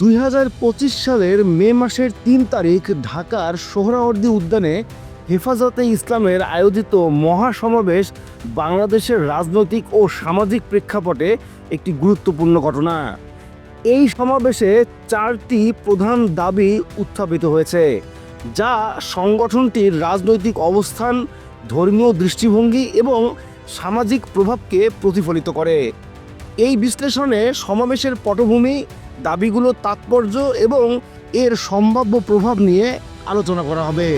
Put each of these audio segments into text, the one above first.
দুই হাজার পঁচিশ সালের মে মাসের তিন তারিখ ঢাকার সোহরাওয়ার্দী উদ্যানে হেফাজতে ইসলামের আয়োজিত মহাসমাবেশ বাংলাদেশের রাজনৈতিক ও সামাজিক প্রেক্ষাপটে একটি গুরুত্বপূর্ণ ঘটনা। এই সমাবেশে চারটি প্রধান দাবি উত্থাপিত হয়েছে, যা সংগঠনটির রাজনৈতিক অবস্থান, ধর্মীয় দৃষ্টিভঙ্গি এবং সামাজিক প্রভাবকে প্রতিফলিত করে। এই বিশ্লেষণে সমাবেশের পটভূমি দাবিগুলোর তাৎপর্য এবং এর সম্ভাব্য প্রভাব নিয়ে আলোচনা করা হবে।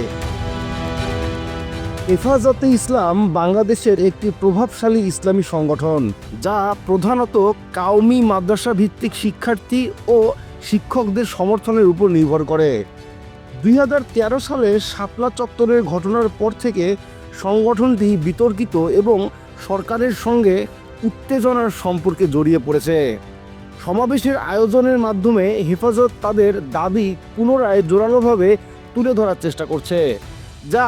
হেফাজতে ইসলাম বাংলাদেশের একটি প্রভাবশালী ইসলামী সংগঠন, যা প্রধানত কাউমি মাদ্রাসা ভিত্তিক শিক্ষার্থী ও শিক্ষকদের সমর্থনের উপর নির্ভর করে। দুই হাজার তেরো সালে শাপলা চত্বরের ঘটনার পর থেকে সংগঠনটি বিতর্কিত এবং সরকারের সঙ্গে উত্তেজনার সম্পর্কে জড়িয়ে পড়েছে। সমাবেশের আয়োজনের মাধ্যমে হেফাজত তাদের দাবি পুনরায় জোরালোভাবে তুলে ধরার চেষ্টা করছে, যা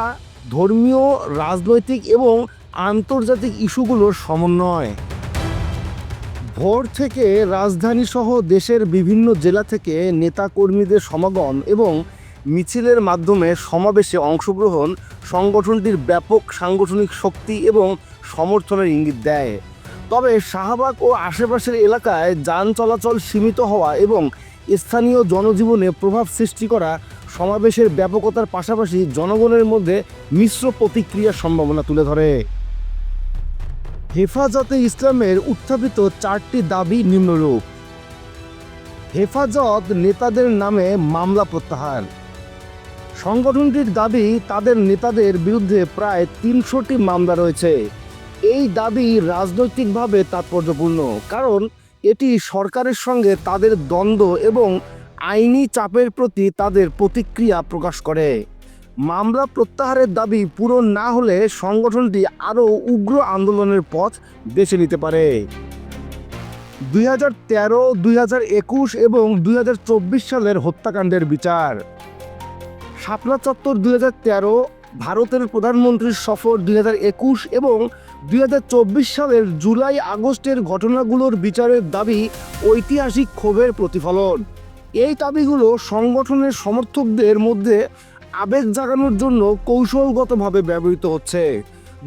ধর্মীয়, রাজনৈতিক এবং আন্তর্জাতিক ইস্যুগুলোর সমন্বয়। ভোর থেকে রাজধানী সহ দেশের বিভিন্ন জেলা থেকে নেতাকর্মীদের সমাগম এবং মিছিলের মাধ্যমে সমাবেশে অংশগ্রহণ সংগঠনটির ব্যাপক সাংগঠনিক শক্তি এবং সমর্থনের ইঙ্গিত দেয়। তবে শাহবাগ ও আশেপাশের এলাকায় যান চলাচল সীমিত হওয়া এবং স্থানীয় জনজীবনে প্রভাব সৃষ্টি করা সমাবেশের ব্যাপকতার পাশাপাশি জনগণের মধ্যে মিশ্র প্রতিক্রিয়ার সম্ভাবনা তুলে ধরে। হেফাজতে ইসলামের উত্থাপিত চারটি দাবি নিম্নরূপ। হেফাজত নেতাদের নামে মামলা প্রত্যাহার। সংগঠনটির দাবি, তাদের নেতাদের বিরুদ্ধে প্রায় তিনশোটি মামলা রয়েছে। এই দাবি রাজনৈতিকভাবে তাৎপর্যপূর্ণ, কারণ এটি সরকারের সঙ্গে তাদের দ্বন্দ্ব এবং আইনি চাপের প্রতি তাদের প্রতিক্রিয়া প্রকাশ করে। মামলা প্রত্যাহারের দাবি পূরণ না হলে সংগঠনটি আরও উগ্র আন্দোলনের পথ বেছে নিতে পারে। দুই হাজার তেরো, দুই হাজার একুশ এবং দুই হাজার চব্বিশ সালের হত্যাকাণ্ডের বিচার। শাপলা চত্বর দুই হাজার তেরো, ভারতের প্রধানমন্ত্রীর সফর দুই হাজার একুশ এবং দুই হাজার চব্বিশ সালের জুলাই আগস্টের ঘটনাগুলোর বিচারের দাবি ঐতিহাসিক ক্ষোভের প্রতিফলন। এই দাবিগুলো সংগঠনের সমর্থকদের মধ্যে আবেগ জাগানোর জন্য কৌশলগতভাবে ব্যবহৃত হচ্ছে।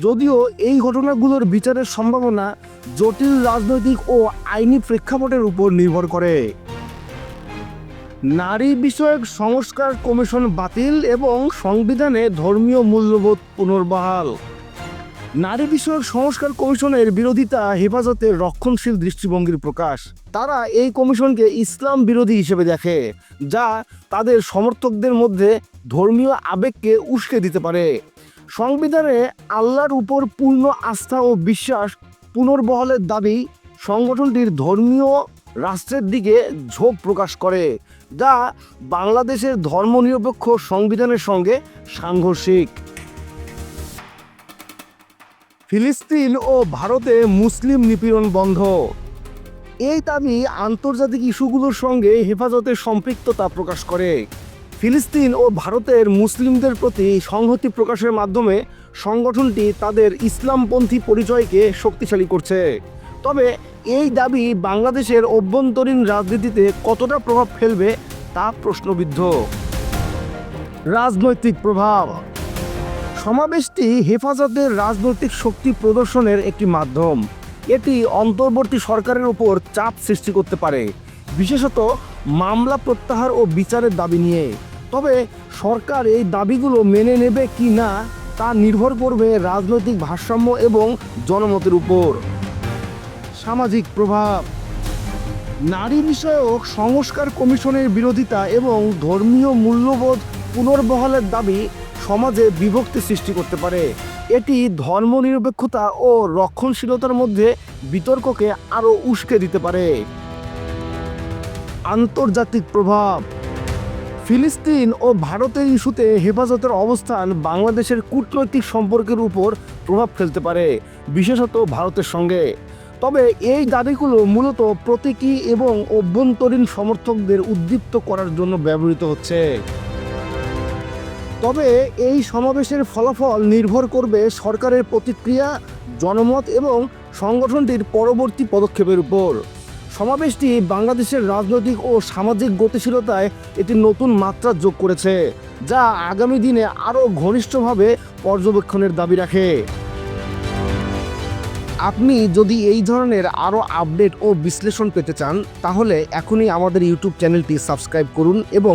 যদিও এই ঘটনাগুলোর বিচারের সম্ভাবনা জটিল রাজনৈতিক ও আইনি প্রেক্ষাপটের উপর নির্ভর করে। নারী বিষয়ক সংস্কার কমিশন বাতিল এবং সংবিধানে ধর্মীয় মূল্যবোধ পুনর্বহাল। নারী বিষয়ক সংস্কার কমিশনের বিরোধিতা হেফাজতের রক্ষণশীল দৃষ্টিভঙ্গির প্রকাশ। তারা এই কমিশনকে ইসলাম বিরোধী হিসেবে দেখে, যা তাদের সমর্থকদের মধ্যে ধর্মীয় আবেগকে উস্কে দিতে পারে। সংবিধানে আল্লাহর উপর পূর্ণ আস্থা ও বিশ্বাস পুনর্বহলের দাবি সংগঠনটির ধর্মীয় রাষ্ট্রের দিকে ঝোঁক প্রকাশ করে, যা বাংলাদেশের ধর্মনিরপেক্ষ সংবিধানের সঙ্গে সাংঘর্ষিক। ফিলিস্তিন ও ভারতে মুসলিম নিপীড়ন বন্ধ। এই দাবি আন্তর্জাতিক ইস্যুগুলোর সঙ্গে হেফাজতের সম্পৃক্ততা প্রকাশ করে। ফিলিস্তিন ও ভারতের মুসলিমদের প্রতি সংহতি প্রকাশের মাধ্যমে সংগঠনটি তাদের ইসলামপন্থী পরিচয়কে শক্তিশালী করছে। তবে এই দাবি বাংলাদেশের অভ্যন্তরীণ রাজনীতিতে কতটা প্রভাব ফেলবে তা প্রশ্নবিদ্ধ। রাজনৈতিক প্রভাব সমাবেশটি হেফাজতের রাজনৈতিক শক্তি প্রদর্শনের একটি মাধ্যম। এটি অন্তর্বর্তী সরকারের উপর চাপ সৃষ্টি করতে পারে, বিশেষত মামলা প্রত্যাহার ও বিচারের দাবি নিয়ে। তবে সরকার এই দাবিগুলো মেনে নেবে কি না, তা নির্ভর করবে রাজনৈতিক ভারসাম্য এবং জনমতের উপর। সামাজিক প্রভাব। নারী বিষয়ক সংস্কার কমিশনের বিরোধিতা এবং ধর্মীয় মূল্যবোধ পুনর্বহালের দাবি সমাজে বিভক্তি সৃষ্টি করতে পারে। এটি ধর্মনিরপেক্ষতা ও রক্ষণশীলতার মধ্যে বিতর্ককে আরও উস্কে দিতে পারে। আন্তর্জাতিক প্রভাব। ফিলিস্তিন ও ভারতের ইস্যুতে হেফাজতের অবস্থান বাংলাদেশের কূটনৈতিক সম্পর্কের উপর প্রভাব ফেলতে পারে, বিশেষত ভারতের সঙ্গে। তবে এই দাবিগুলো মূলত প্রতীকী এবং অভ্যন্তরীণ সমর্থকদের উদ্দীপ্ত করার জন্য ব্যবহৃত হচ্ছে। তবে এই সমাবেশের ফলাফল নির্ভর করবে সরকারের প্রতিক্রিয়া, জনমত এবং সংগঠনটির পরবর্তী পদক্ষেপের উপর। সমাবেশটি বাংলাদেশের রাজনৈতিক ও সামাজিক গতিশীলতায় একটি নতুন মাত্রা যোগ করেছে, যা আগামী দিনে আরও ঘনিষ্ঠভাবে পর্যবেক্ষণের দাবি রাখে। আপনি যদি এই ধরনের আরও আপডেট ও বিশ্লেষণ পেতে চান, তাহলে এখনই আমাদের ইউটিউব চ্যানেলটি সাবস্ক্রাইব করুন এবং